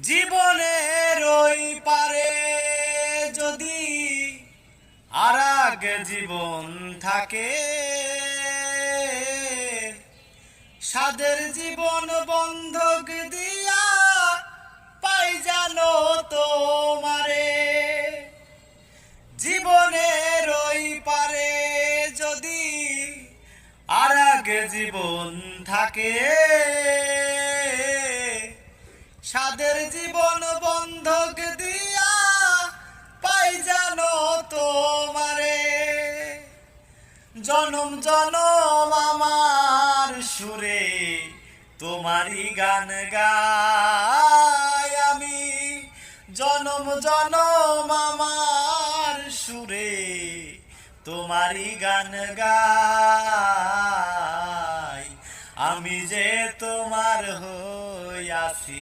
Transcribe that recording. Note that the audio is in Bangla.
জীবনের ওই পারে যদি আর জীবন থাকে। সাদের জীবন বন্ধক দিয়া পাই জানো তোমারে। জীবনের ওই পারে যদি আর জীবন থাকে। সাদের জীবন বন্ধক দিয়া পাই জানো তোমারে। জনম জনম আমার সুরে তোমারই গান গাই আমি। জনম জনম আমার সুরে তোমারই গান গাই। আমি যে তোমার হই আছি।